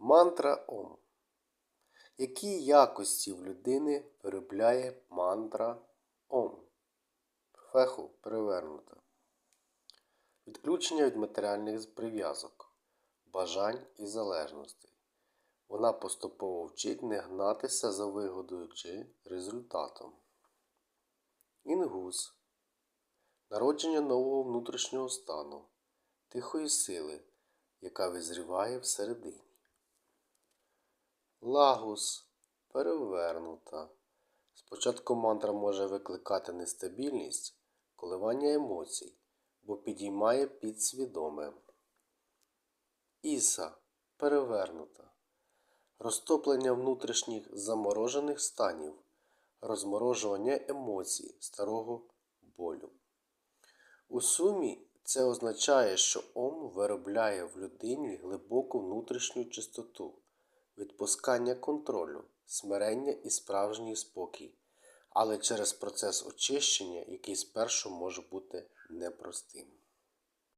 Мантра Ом. Які якості в людини виробляє мантра Ом? Феху перевернута. Відключення від матеріальних прив'язок, бажань і залежностей. Вона поступово вчить не гнатися за вигодою чи результатом. Інгус. Народження нового внутрішнього стану, тихої сили, яка визріває всередині. Лагус перевернута. Спочатку мантра може викликати нестабільність, коливання емоцій, бо підіймає підсвідоме. Іса перевернута. Розтоплення внутрішніх заморожених станів, розморожування емоцій старого болю. У сумі це означає, що Ом виробляє в людині глибоку внутрішню чистоту, відпускання контролю, смирення і справжній спокій, але через процес очищення, який спершу може бути непростим.